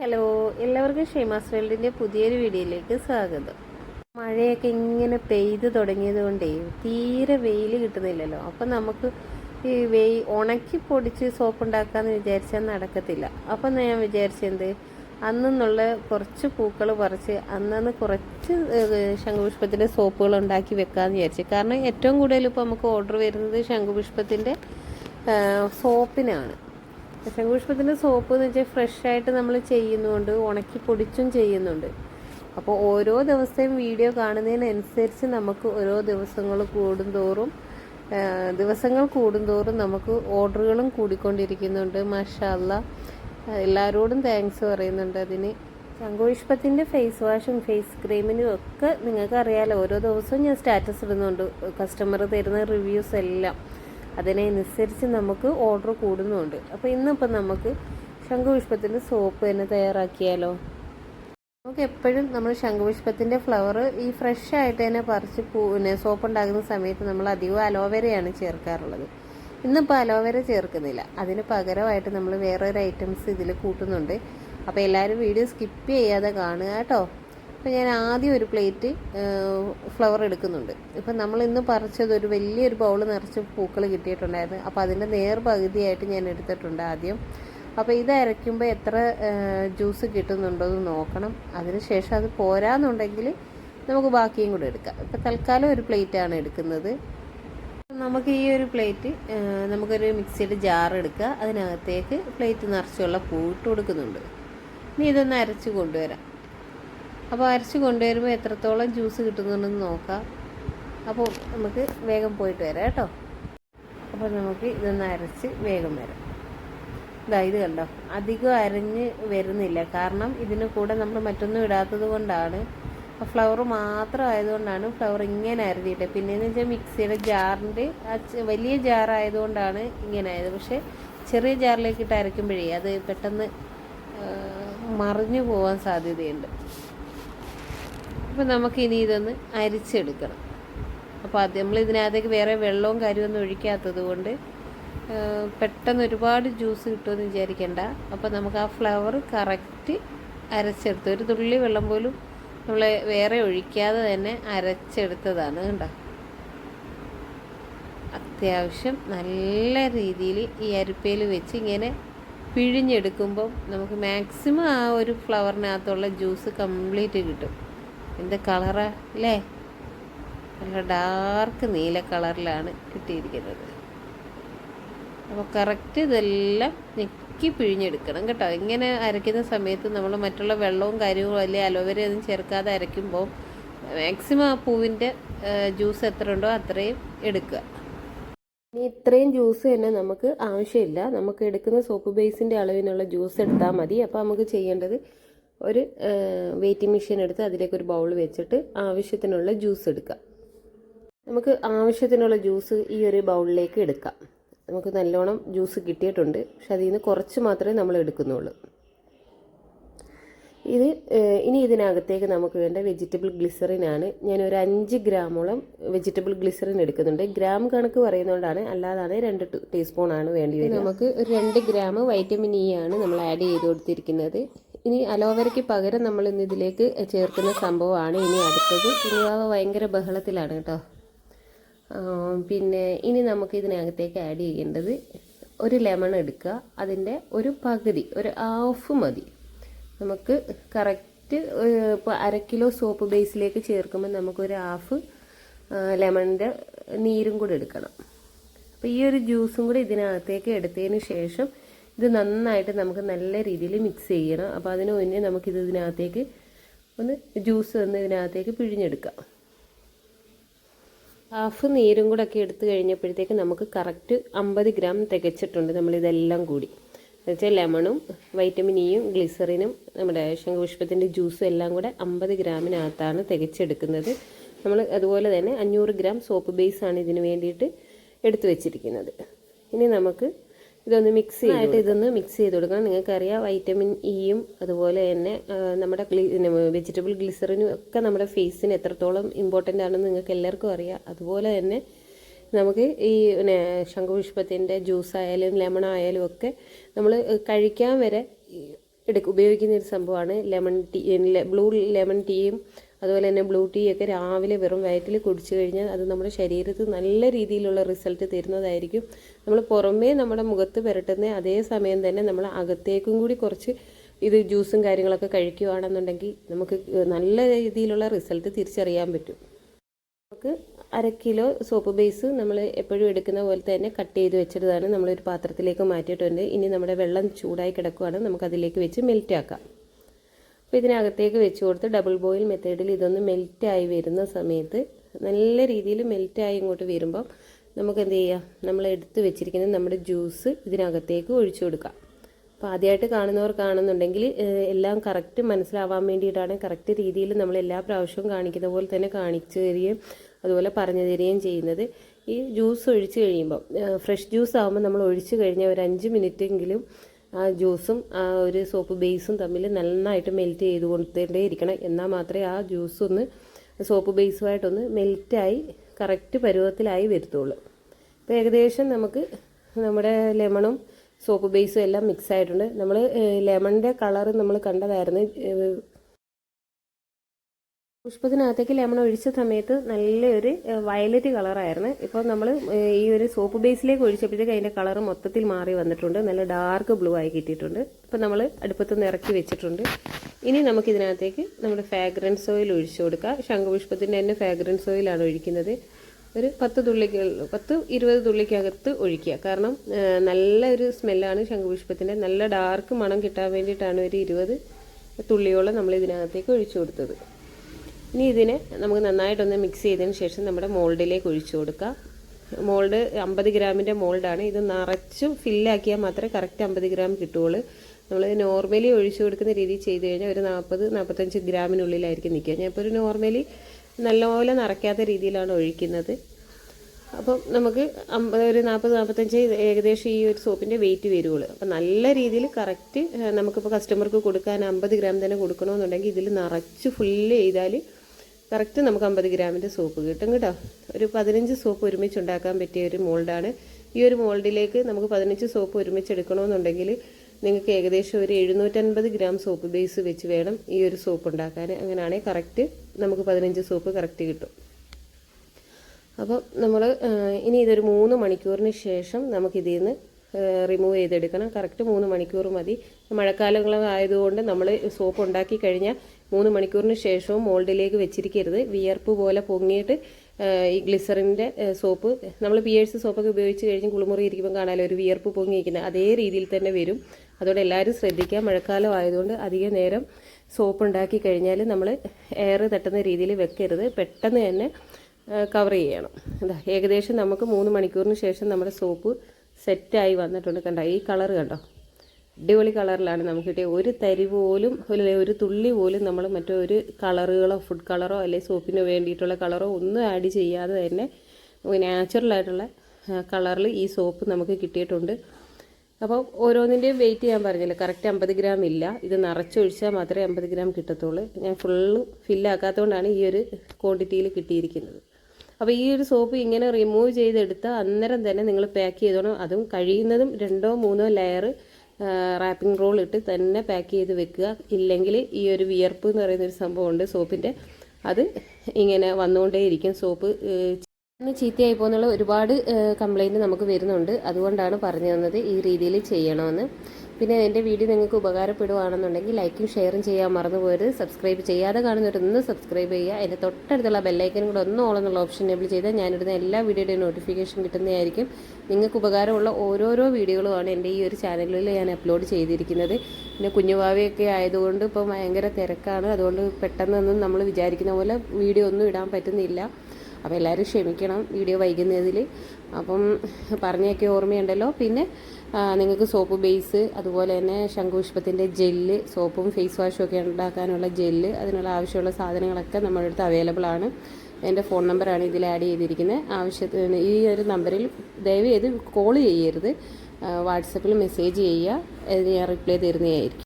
Hello എല്ലാവർക്കും ഷെയ്മാസ് വേൾഡിന്റെ പുതിയൊരു വീഡിയോയിലേക്ക് സ്വാഗതം. മഴയൊക്കെ ഇങ്ങനെ പെയ്ത് തുടങ്ങിയത് കൊണ്ടേ തീരെ വെയിൽ കിട്ടുന്നില്ലല്ലോ. അപ്പം നമുക്ക് ഈ വെയിൽ ഉണക്കി പൊടിച്ച് സോപ്പ് ഉണ്ടാക്കാമെന്ന് വിചാരിച്ചാൽ നടക്കത്തില്ല. അപ്പം ഞാൻ വിചാരിച്ചെന്ത്? അന്നുള്ള കുറച്ച് പൂക്കൾ പറിച്ച് അന്നന്ന് കുറച്ച് ശംഖുപുഷ്പത്തിന്റെ സോപ്പുകൾ ഉണ്ടാക്കി വെക്കാമെന്ന് വിചാരിച്ചു. കാരണം ഏറ്റവും കൂടുതൽ ഇപ്പോൾ നമുക്ക് ഓർഡർ വരുന്നത് ശംഖുപുഷ്പത്തിന്റെ സോപ്പിനാണ് ശംഖുപുഷ്പത്തിന്റെ സോപ്പ് എന്ന് വെച്ചാൽ ഫ്രഷ് ആയിട്ട് നമ്മൾ ചെയ്യുന്നുണ്ട് ഉണക്കി പൊടിച്ചും ചെയ്യുന്നുണ്ട്. അപ്പോൾ ഓരോ ദിവസവും വീഡിയോ കാണുന്നതിനനുസരിച്ച് നമുക്ക് ഓരോ ദിവസങ്ങൾ കൂടുന്തോറും ദിവസങ്ങൾ കൂടുന്തോറും നമുക്ക് ഓർഡറുകളും കൂടിക്കൊണ്ടിരിക്കുന്നുണ്ട്. മഷാല്ല എല്ലാവരോടും താങ്ക്സ് പറയുന്നുണ്ട് അതിന്. ശംഖുപുഷ്പത്തിന്റെ ഫേസ് വാഷും ഫേസ് ക്രീമിനും ഒക്കെ നിങ്ങൾക്ക് അറിയാലോ ഓരോ ദിവസവും ഞാൻ സ്റ്റാറ്റസ് ഇടുന്നുണ്ട് കസ്റ്റമർ തരുന്ന റിവ്യൂസ് എല്ലാം. അതിനനുസരിച്ച് നമുക്ക് ഓർഡർ കൂടുന്നുമുണ്ട് അപ്പോൾ ഇന്നിപ്പോൾ നമുക്ക് ശംഖുപുഷ്പത്തിന്റെ സോപ്പ് തന്നെ തയ്യാറാക്കിയാലോ? നമുക്ക് എപ്പോഴും നമ്മൾ ശംഖുപുഷ്പത്തിന്റെ ഫ്ലവർ ഈ ഫ്രഷ് ആയിട്ട് തന്നെ പറിച്ച് പിന്നെ സോപ്പ് ഉണ്ടാക്കുന്ന സമയത്ത് നമ്മൾ അധികം അലോവേരയാണ് ചേർക്കാറുള്ളത്. ഇന്നിപ്പോൾ അലോവേര ചേർക്കുന്നില്ല. അതിന് പകരമായിട്ട് നമ്മൾ വേറൊരു ഐറ്റംസ് ഇതിൽ കൂട്ടുന്നുണ്ട്. അപ്പോൾ എല്ലാവരും വീഡിയോ സ്കിപ്പ് ചെയ്യാതെ കാണുക കേട്ടോ. അപ്പോൾ ഞാൻ ആദ്യം ഒരു പ്ലേറ്റ് ഫ്ലവർ എടുക്കുന്നുണ്ട്. ഇപ്പം നമ്മൾ ഇന്ന് പറിച്ചത് ഒരു വലിയൊരു ബൗൾ നിറച്ച് പൂക്കൾ കിട്ടിയിട്ടുണ്ടായിരുന്നു. അപ്പോൾ അതിന്റെ നേർ പകുതിയായിട്ട് ഞാൻ എടുത്തിട്ടുണ്ട് ആദ്യം. അപ്പോൾ ഇത് അരയ്ക്കുമ്പോൾ എത്ര ജ്യൂസ് കിട്ടുന്നുണ്ടോ എന്ന് നോക്കണം. അതിനുശേഷം അത് പോരാന്നുണ്ടെങ്കിൽ നമുക്ക് ബാക്കിയും കൂടെ എടുക്കാം. ഇപ്പോൾ തൽക്കാലം ഒരു പ്ലേറ്റാണ് എടുക്കുന്നത്. നമുക്ക് ഈ ഒരു പ്ലേറ്റ് നമുക്കൊരു മിക്സിയുടെ ജാർ എടുക്കുക. അതിനകത്തേക്ക് പ്ലേറ്റ് നിറച്ചുള്ള പൂ ഇട്ട് കൊടുക്കുന്നുണ്ട്. ഇനി ഇതൊന്ന് അരച്ച് കൊണ്ടുവരാം. അപ്പോൾ അരച്ച് കൊണ്ടുവരുമ്പോൾ എത്രത്തോളം ജ്യൂസ് കിട്ടുന്നുണ്ടെന്ന് നോക്കാം. അപ്പോൾ നമുക്ക് വേഗം പോയിട്ട് വരാം കേട്ടോ. അപ്പോൾ നമുക്ക് ഇതൊന്ന് അരച്ച് വേഗം വരാം. ഇതാ ഇത് കണ്ടോ? അധികം അരഞ്ഞ് വരുന്നില്ല. കാരണം ഇതിന് കൂടെ നമ്മൾ മറ്റൊന്നും ഇടാത്തത് കൊണ്ടാണ്. ഫ്ലവർ മാത്രം ആയതുകൊണ്ടാണ് ഫ്ലവർ ഇങ്ങനെ അരഞ്ഞിട്ട്. പിന്നെയെന്ന് വെച്ചാൽ മിക്സിയുടെ ജാറിന്റെ വലിയ ജാറായതുകൊണ്ടാണ് ഇങ്ങനെ ആയത്. പക്ഷേ ചെറിയ ജാറിലേക്ക് ഇട്ട് അരയ്ക്കുമ്പോഴേ അത് പെട്ടെന്ന് മറിഞ്ഞു പോകാൻ സാധ്യതയുണ്ട്. അപ്പോൾ നമുക്ക് ഇനി ഇതൊന്ന് അരിച്ചെടുക്കണം. അപ്പോൾ അത് നമ്മൾ ഇതിനകത്തേക്ക് വേറെ വെള്ളവും കാര്യമൊന്നും ഒഴിക്കാത്തത് കൊണ്ട് പെട്ടെന്ന് ഒരുപാട് ജ്യൂസ് കിട്ടുമെന്ന് വിചാരിക്കേണ്ട. അപ്പോൾ നമുക്ക് ആ ഫ്ലവർ കറക്റ്റ് അരച്ചെടുത്ത് ഒരു തുള്ളി വെള്ളം പോലും നമ്മൾ വേറെ ഒഴിക്കാതെ തന്നെ അരച്ചെടുത്തതാണ് കണ്ടോ? അത്യാവശ്യം നല്ല രീതിയിൽ ഈ അരിപ്പയിൽ വെച്ച് ഇങ്ങനെ പിഴിഞ്ഞെടുക്കുമ്പം നമുക്ക് മാക്സിമം ആ ഒരു ഫ്ലവറിനകത്തുള്ള ജ്യൂസ് കംപ്ലീറ്റ് കിട്ടും. എന്ത് കളറാ അല്ലേ? നല്ല ഡാർക്ക് നീല കളറിലാണ് കിട്ടിയിരിക്കുന്നത്. അപ്പോൾ കറക്റ്റ് ഇതെല്ലാം ഞെക്കി പിഴിഞ്ഞെടുക്കണം കേട്ടോ. ഇങ്ങനെ അരയ്ക്കുന്ന സമയത്ത് നമ്മൾ മറ്റുള്ള വെള്ളവും കാര്യവും അല്ലെങ്കിൽ അലോവേര ഒന്നും ചേർക്കാതെ അരയ്ക്കുമ്പോൾ മാക്സിമം ആ പൂവിന്റെ ജ്യൂസ് എത്ര ഉണ്ടോ അത്രയും എടുക്കുക. ഇനി ഇത്രയും ജ്യൂസ് തന്നെ നമുക്ക് ആവശ്യമില്ല. നമുക്ക് എടുക്കുന്ന സോപ്പ് ബേസിന്റെ അളവിനുള്ള ജ്യൂസ് എടുത്താൽ മതി. അപ്പോൾ നമുക്ക് ചെയ്യേണ്ടത് ഒരു വെയിറ്റിംഗ് മെഷീൻ എടുത്ത് അതിലേക്ക് ഒരു ബൗൾ വെച്ചിട്ട് ആവശ്യത്തിനുള്ള ജ്യൂസ് എടുക്കാം. നമുക്ക് ആവശ്യത്തിനുള്ള ജ്യൂസ് ഈ ഒരു ബൗളിലേക്ക് എടുക്കാം. നമുക്ക് നല്ലോണം ജ്യൂസ് കിട്ടിയിട്ടുണ്ട്. പക്ഷെ അതിൽ നിന്ന് കുറച്ച് മാത്രമേ നമ്മൾ എടുക്കുന്നുള്ളൂ. ഇത് ഇനി ഇതിനകത്തേക്ക് നമുക്ക് വേണ്ട വെജിറ്റബിൾ ഗ്ലിസറിനാണ് ഞാൻ ഒരു അഞ്ച് ഗ്രാമോളം വെജിറ്റബിൾ ഗ്ലിസറിൻ എടുക്കുന്നുണ്ട്. ഗ്രാം കണക്ക് പറയുന്നതുകൊണ്ടാണ് അല്ലാതെ രണ്ട് ടീസ്പൂൺ ആണ് വേണ്ടി നമുക്ക് രണ്ട് ഗ്രാം വൈറ്റമിൻ ഇ ആണ് നമ്മൾ ആഡ് ചെയ്ത് കൊടുത്തിരിക്കുന്നത്. ഇനി അലോവേരയ്ക്ക് പകരം നമ്മൾ ഇന്ന് ഇതിലേക്ക് ചേർക്കുന്ന സംഭവമാണ് ഇനി അടുത്തത്. കുഞ്ഞുവാവ ഭയങ്കര ബഹളത്തിലാണ് കേട്ടോ. പിന്നെ ഇനി നമുക്ക് ഇതിനകത്തേക്ക് ആഡ് ചെയ്യേണ്ടത് ഒരു ലെമൺ എടുക്കുക. അതിന്റെ ഒരു പകുതി ഒരു ഹാഫ് മതി. നമുക്ക് കറക്റ്റ് ഇപ്പോൾ അര കിലോ സോപ്പ് ബേസിലേക്ക് ചേർക്കുമ്പോൾ നമുക്കൊരു ഹാഫ് ലെമണിന്റെ നീരും കൂടി എടുക്കണം. അപ്പോൾ ഈ ഒരു ജ്യൂസും കൂടി ഇതിനകത്തേക്ക് എടുത്തതിന് ശേഷം ഇത് നന്നായിട്ട് നമുക്ക് നല്ല രീതിയിൽ മിക്സ് ചെയ്യണം. അപ്പോൾ അതിന് മുന്നേ നമുക്കിത് ഇതിനകത്തേക്ക് ഒന്ന് ജ്യൂസ് ഒന്ന് ഇതിനകത്തേക്ക് പിഴിഞ്ഞെടുക്കാം. ഹാഫ് നീരും കൂടെ ഒക്കെ എടുത്തു കഴിഞ്ഞപ്പോഴത്തേക്ക് നമുക്ക് കറക്റ്റ് അമ്പത് ഗ്രാം തികച്ചിട്ടുണ്ട് നമ്മളിതെല്ലാം കൂടി. എന്നുവെച്ചാൽ ലെമണും വൈറ്റമിൻ ഇയും ഗ്ലിസറിനും നമ്മുടെ ശംഖുപുഷ്പത്തിന്റെ ജ്യൂസും എല്ലാം കൂടെ അമ്പത് ഗ്രാമിനകത്താണ് തികച്ചെടുക്കുന്നത്. നമ്മൾ അതുപോലെ തന്നെ അഞ്ഞൂറ് ഗ്രാം സോപ്പ് ബേസാണ് ഇതിന് വേണ്ടിയിട്ട് എടുത്തു വെച്ചിരിക്കുന്നത്. ഇനി നമുക്ക് ഇതൊന്ന് മിക്സ് ചെയ്തിട്ട് ഇതൊന്ന് മിക്സ് ചെയ്ത് കൊടുക്കണം. നിങ്ങൾക്കറിയാം വൈറ്റമിൻ ഇയും അതുപോലെ തന്നെ നമ്മുടെ വെജിറ്റബിൾ ഗ്ലിസറിനും ഒക്കെ നമ്മുടെ ഫേസിന് എത്രത്തോളം ഇമ്പോർട്ടന്റ് ആണെന്ന് നിങ്ങൾക്ക് എല്ലാവർക്കും അറിയാം. അതുപോലെ തന്നെ നമുക്ക് ഈ പിന്നെ ശംഖുപുഷ്പത്തിന്റെ ജ്യൂസ് ആയാലും ലെമൺ ആയാലും ഒക്കെ നമ്മൾ കഴിക്കാൻ വരെ എടുക്ക ഉപയോഗിക്കുന്ന ഒരു സംഭവമാണ് ലെമൺ ടീ ബ്ലൂ ലെമൺ ടീയും അതുപോലെ തന്നെ ബ്ലൂ ടീ ഒക്കെ രാവിലെ വെറും വയറ്റിൽ കുടിച്ചു കഴിഞ്ഞാൽ അത് നമ്മുടെ ശരീരത്തിൽ നല്ല രീതിയിലുള്ള റിസൾട്ട് തരുന്നതായിരിക്കും. നമ്മൾ പുറമേ നമ്മുടെ മുഖത്ത് പുരട്ടുന്ന അതേ സമയം തന്നെ നമ്മൾ അകത്തേക്കും കൂടി കുറച്ച് ഇത് ജ്യൂസും കാര്യങ്ങളൊക്കെ കഴിക്കുകയാണെന്നുണ്ടെങ്കിൽ നമുക്ക് നല്ല രീതിയിലുള്ള റിസൾട്ട് തിരിച്ചറിയാൻ പറ്റും. നമുക്ക് അര കിലോ സോപ്പ് ബേസ് നമ്മൾ എപ്പോഴും എടുക്കുന്ന പോലെ തന്നെ കട്ട് ചെയ്ത് വെച്ചിട്ടതാണ് നമ്മളൊരു പാത്രത്തിലേക്ക് മാറ്റിയിട്ടുണ്ട്. ഇനി നമ്മുടെ വെള്ളം ചൂടായി കിടക്കുകയാണ് നമുക്കതിലേക്ക് വെച്ച് മെൽറ്റ് ആക്കാം. അപ്പോൾ ഇതിനകത്തേക്ക് വെച്ച് കൊടുത്ത് ഡബിൾ ബോയിൽ മെത്തേഡിൽ ഇതൊന്ന് മെൽറ്റായി വരുന്ന സമയത്ത് നല്ല രീതിയിൽ മെൽറ്റായി ഇങ്ങോട്ട് വരുമ്പം നമുക്ക് എന്ത് ചെയ്യാം? നമ്മൾ എടുത്ത് വെച്ചിരിക്കുന്ന നമ്മുടെ ജ്യൂസ് ഇതിനകത്തേക്ക് ഒഴിച്ചു കൊടുക്കാം. അപ്പോൾ ആദ്യമായിട്ട് കാണുന്നവർ കാണുന്നുണ്ടെങ്കിൽ എല്ലാം കറക്റ്റ് മനസ്സിലാവാൻ വേണ്ടിയിട്ടാണ് കറക്റ്റ് രീതിയിൽ നമ്മൾ എല്ലാ പ്രാവശ്യവും കാണിക്കുന്ന പോലെ തന്നെ കാണിച്ചു തരികയും അതുപോലെ പറഞ്ഞു തരികയും ചെയ്യുന്നത്. ഈ ജ്യൂസ് ഒഴിച്ച് കഴിയുമ്പം ഫ്രഷ് ജ്യൂസ് ആകുമ്പോൾ നമ്മൾ ഒഴിച്ച് കഴിഞ്ഞാൽ ഒരു അഞ്ച് മിനിറ്റെങ്കിലും ആ ജ്യൂസും ആ ഒരു സോപ്പ് ബേസും തമ്മിൽ നന്നായിട്ട് മെൽറ്റ് ചെയ്ത് കൊടുത്തേണ്ടേ ഇരിക്കണം. എന്നാൽ മാത്രമേ ആ ജ്യൂസ് ഒന്ന് സോപ്പ് ബേസുമായിട്ടൊന്ന് മെൽറ്റായി കറക്റ്റ് പരുവത്തിലായി വരുത്തുള്ളൂ. അപ്പോൾ ഏകദേശം നമുക്ക് നമ്മുടെ ലെമണും സോപ്പ് ബേസും എല്ലാം മിക്സ് ആയിട്ടുണ്ട്. നമ്മൾ ലെമണിന്റെ കളർ നമ്മൾ കണ്ടതായിരുന്നു. പുഷ്പത്തിനകത്തേക്ക് ലെമൺ ഒഴിച്ച സമയത്ത് നല്ലൊരു വയലറ്റ് കളറായിരുന്നു. ഇപ്പോൾ നമ്മൾ ഈ ഒരു സോപ്പ് ബേസിലേക്ക് ഒഴിച്ചപ്പോഴത്തേക്ക് അതിന്റെ കളർ മൊത്തത്തിൽ മാറി വന്നിട്ടുണ്ട്. നല്ല ഡാർക്ക് ബ്ലൂ ആയി കിട്ടിയിട്ടുണ്ട്. ഇപ്പോൾ നമ്മൾ അടുപ്പത്ത് നിന്ന് ഇറക്കി വെച്ചിട്ടുണ്ട്. ഇനി നമുക്കിതിനകത്തേക്ക് നമ്മുടെ ഫാഗ്രൻസ് ഓയിൽ ഒഴിച്ചു കൊടുക്കുക ശംഖുപുഷ്പത്തിന്റെ തന്നെ ഫാഗ്രൻസ് ഓയിലാണ് ഒഴിക്കുന്നത്. ഒരു പത്ത് തുള്ളിക്ക് പത്ത് ഇരുപത് തുള്ളിക്കകത്ത് ഒഴിക്കുക. കാരണം നല്ല ഒരു സ്മെല്ലാണ് ശംഖുപുഷ്പത്തിന്റെ. നല്ല ഡാർക്ക് മണം കിട്ടാൻ വേണ്ടിയിട്ടാണ് ഒരു ഇരുപത് തുള്ളിയോളം നമ്മൾ ഇതിനകത്തേക്ക് ഒഴിച്ചു കൊടുത്തത്. ഇനി ഇതിനെ നമുക്ക് നന്നായിട്ടൊന്ന് മിക്സ് ചെയ്തതിന് ശേഷം നമ്മുടെ മോൾഡിലേക്ക് ഒഴിച്ചു കൊടുക്കാം. മോൾഡ് അമ്പത് ഗ്രാമിന്റെ മോൾഡാണ്. ഇത് നിറച്ചും ഫില്ലാക്കിയാൽ മാത്രമേ കറക്റ്റ് അമ്പത് ഗ്രാം കിട്ടുകയുള്ളൂ. നമ്മൾ നോർമലി ഒഴിച്ചു കൊടുക്കുന്ന രീതിയിൽ ചെയ്ത് കഴിഞ്ഞാൽ ഒരു നാൽപ്പത് നാൽപ്പത്തഞ്ച് ഗ്രാമിനുള്ളിലായിരിക്കും നിൽക്കുക. ഞാൻ ഇപ്പോൾ ഒരു നോർമലി നല്ലപോലെ നിറയ്ക്കാത്ത രീതിയിലാണ് ഒഴിക്കുന്നത്. അപ്പം നമുക്ക് അമ്പത് ഒരു നാൽപ്പത് നാൽപ്പത്തഞ്ച് ഏകദേശം ഈ ഒരു സോപ്പിന്റെ വെയിറ്റ് വരുള്ളൂ അപ്പം നല്ല രീതിയിൽ കറക്റ്റ് നമുക്കിപ്പോൾ കസ്റ്റമർക്ക് കൊടുക്കാൻ അമ്പത് ഗ്രാം തന്നെ കൊടുക്കണമെന്നുണ്ടെങ്കിൽ ഇതിൽ നിറച്ച് ഫുള്ള് ചെയ്താൽ കറക്റ്റ് നമുക്ക് അമ്പത് ഗ്രാമിന്റെ സോപ്പ് കിട്ടും കേട്ടോ. ഒരു പതിനഞ്ച് സോപ്പ് ഒരുമിച്ച് ഉണ്ടാക്കാൻ പറ്റിയ ഒരു മോൾഡാണ്. ഈ ഒരു മോൾഡിലേക്ക് നമുക്ക് പതിനഞ്ച് സോപ്പ് ഒരുമിച്ച് എടുക്കണമെന്നുണ്ടെങ്കിൽ നിങ്ങൾക്ക് ഏകദേശം ഒരു എഴുന്നൂറ്റൻപത് ഗ്രാം സോപ്പ് ബേസ് വെച്ച് വേണം ഈ ഒരു സോപ്പ് ഉണ്ടാക്കാൻ. അങ്ങനെയാണെങ്കിൽ കറക്റ്റ് നമുക്ക് പതിനഞ്ച് സോപ്പ് കറക്റ്റ് കിട്ടും. അപ്പോൾ നമ്മൾ ഇനി ഇതൊരു മൂന്ന് മണിക്കൂറിന് ശേഷം നമുക്കിതിൽ നിന്ന് റിമൂവ് ചെയ്തെടുക്കണം. കറക്റ്റ് മൂന്ന് മണിക്കൂർ മതി. മഴക്കാലങ്ങളായതുകൊണ്ട് നമ്മൾ സോപ്പ് ഉണ്ടാക്കി കഴിഞ്ഞാൽ മൂന്ന് മണിക്കൂറിന് ശേഷവും മോൾഡിലേക്ക് വെച്ചിരിക്കരുത്. വിയർപ്പ് പോലെ പൊങ്ങിയിട്ട് ഈ ഗ്ലിസറിന്റെ സോപ്പ് നമ്മൾ പിയേഴ്സ് സോപ്പൊക്കെ ഉപയോഗിച്ച് കഴിഞ്ഞ് കുളിമുറി ഇരിക്കുമ്പോൾ കാണാമല്ലോ ഒരു വിയർപ്പ് പൊങ്ങിയിരിക്കുന്നത് അതേ രീതിയിൽ തന്നെ വരും. അതുകൊണ്ട് എല്ലാവരും ശ്രദ്ധിക്കുക. മഴക്കാലം ആയതുകൊണ്ട് അധിക നേരം സോപ്പ് ഉണ്ടാക്കി കഴിഞ്ഞാൽ നമ്മൾ എയർ തട്ടുന്ന രീതിയിൽ വെക്കരുത്. പെട്ടെന്ന് തന്നെ കവർ ചെയ്യണം. എന്താ ഏകദേശം നമുക്ക് മൂന്ന് മണിക്കൂറിന് ശേഷം നമ്മുടെ സോപ്പ് സെറ്റായി വന്നിട്ടുണ്ട്. കണ്ടോ ഈ കളർ കണ്ടോ? അടിപൊളി കളറിലാണ് നമുക്ക് കിട്ടിയ ഒരു തരി പോലും അല്ലെങ്കിൽ ഒരു തുള്ളി പോലും നമ്മൾ മറ്റൊരു കളറുകളോ ഫുഡ് കളറോ അല്ലെങ്കിൽ സോപ്പിന് വേണ്ടിയിട്ടുള്ള കളറോ ഒന്നും ആഡ് ചെയ്യാതെ തന്നെ നാച്ചുറലായിട്ടുള്ള കളറിൽ ഈ സോപ്പ് നമുക്ക് കിട്ടിയിട്ടുണ്ട്. അപ്പോൾ ഓരോന്നിന്റെയും വെയിറ്റ് ഞാൻ പറഞ്ഞില്ല കറക്റ്റ് അമ്പത് ഗ്രാം ഇല്ല. ഇത് നിറച്ചൊഴിച്ചാൽ മാത്രമേ അമ്പത് ഗ്രാം കിട്ടത്തുള്ളൂ. ഞാൻ ഫുള്ള് ഫില്ലാക്കാത്തതുകൊണ്ടാണ് ഈ ഒരു ക്വാണ്ടിറ്റിയിൽ കിട്ടിയിരിക്കുന്നത്. അപ്പോൾ ഈ ഒരു സോപ്പ് ഇങ്ങനെ റിമൂവ് ചെയ്തെടുത്ത് അന്നേരം തന്നെ നിങ്ങൾ പാക്ക് ചെയ്തോണം. അതും കഴിയുന്നതും രണ്ടോ മൂന്നോ ലെയർ റാപ്പിംഗ് റോൾ ഇട്ട് തന്നെ പാക്ക് ചെയ്ത് വെക്കുക. ഇല്ലെങ്കിൽ ഈ ഒരു വിയർപ്പ് എന്ന് പറയുന്ന ഒരു സംഭവമുണ്ട് സോപ്പിന്റെ അത് ഇങ്ങനെ വന്നുകൊണ്ടേയിരിക്കും. സോപ്പ് ചീത്തയായി പോകുന്നുള്ള ഒരുപാട് കംപ്ലൈന്റ് നമുക്ക് വരുന്നുണ്ട്. അതുകൊണ്ടാണ് പറഞ്ഞു തന്നത് ഈ രീതിയിൽ ചെയ്യണമെന്ന്. പിന്നെ എന്റെ വീഡിയോ നിങ്ങൾക്ക് ഉപകാരപ്പെടുകയാണെന്നുണ്ടെങ്കിൽ ലൈക്കും ഷെയറും ചെയ്യാൻ മറന്നു പോയത് സബ്സ്ക്രൈബ് ചെയ്യാതെ കാണുന്നവരൊന്ന് സബ്സ്ക്രൈബ് ചെയ്യുക. എന്റെ തൊട്ടടുത്തുള്ള ബെല്ലൈക്കനും കൂടെ ഒന്ന് ഓളെന്നുള്ള ഓപ്ഷൻ എബിൾ ചെയ്താൽ ഞാനിടുന്ന എല്ലാ വീഡിയോയുടെയും നോട്ടിഫിക്കേഷൻ കിട്ടുന്നതായിരിക്കും. നിങ്ങൾക്ക് ഉപകാരമുള്ള ഓരോരോ വീഡിയോകളുമാണ് എന്റെ ഈ ഒരു ചാനലിൽ ഞാൻ അപ്ലോഡ് ചെയ്തിരിക്കുന്നത്. പിന്നെ കുഞ്ഞുവാവയൊക്കെ ആയതുകൊണ്ട് ഇപ്പോൾ ഭയങ്കര തിരക്കാണ്. അതുകൊണ്ട് പെട്ടെന്നൊന്നും നമ്മൾ വിചാരിക്കുന്ന പോലെ വീഡിയോ ഒന്നും ഇടാൻ പറ്റുന്നില്ല. അപ്പോൾ എല്ലാവരും ക്ഷമിക്കണം വീഡിയോ വൈകുന്നതിൽ. അപ്പം പറഞ്ഞൊക്കെ ഓർമ്മയുണ്ടല്ലോ. പിന്നെ നിങ്ങൾക്ക് സോപ്പ് ബേസ് അതുപോലെ തന്നെ ശംഖുപുഷ്പത്തിന്റെ ജെല്ല് സോപ്പും ഫേസ് വാഷും ഒക്കെ ഉണ്ടാക്കാനുള്ള ജെല്ല് അതിനുള്ള ആവശ്യമുള്ള സാധനങ്ങളൊക്കെ നമ്മുടെ അടുത്ത് അവൈലബിൾ ആണ്. എന്റെ ഫോൺ നമ്പറാണ് ഇതിൽ ആഡ് ചെയ്തിരിക്കുന്നത്. ആവശ്യത്തിന് ഈ ഒരു നമ്പറിൽ ദയവ് ചെയ്ത് കോൾ ചെയ്യരുത്. വാട്സപ്പിൽ മെസ്സേജ് ചെയ്യുക. ഞാൻ റിപ്ലൈ തരുന്നതായിരിക്കും.